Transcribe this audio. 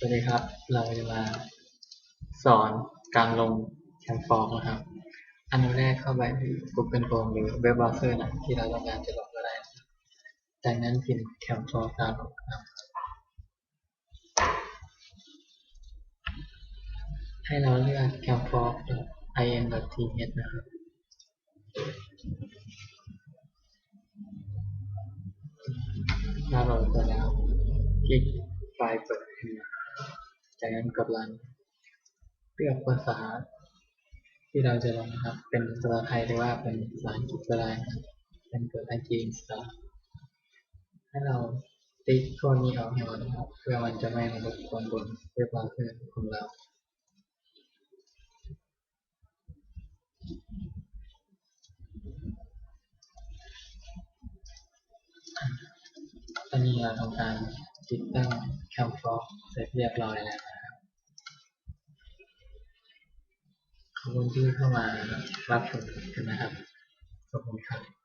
สวัสดีครับ เราจะมาสอนการลงแคมฟอร์นะครับ อันแรกเข้าไปที่ Google Chrome หรือเว็บเบราว์เซอร์นะที่เราต้องการจะลงก็ได้ จากนั้นพิมพ์แคมฟอร์ดาวน์โหลดครับ ให้เราเลือก camfork.in.th นะครับ ดาวน์โหลดเสร็จแล้วคลิกไฟล์เปิดขึ้นมา นั้นกดรันเลือกภาษา ที่เราจะลงนะครับ เป็นภาษาไทยหรือว่าเป็นภาษาอังกฤษก็ได้นะครับเป็นกด again start ให้เราติ๊กโคนนี้ออกให้หมดนะครับ เพื่อมันจะไม่มารบกวนบนเว็บเบราว์เซอร์ของเราตอนนี้เราทำการติดตั้งแคมฟอร์เสร็จเรียบร้อยแล้ว ครับขอบคุณที่เข้ามารับชมกันนะครับขอบคุณครับ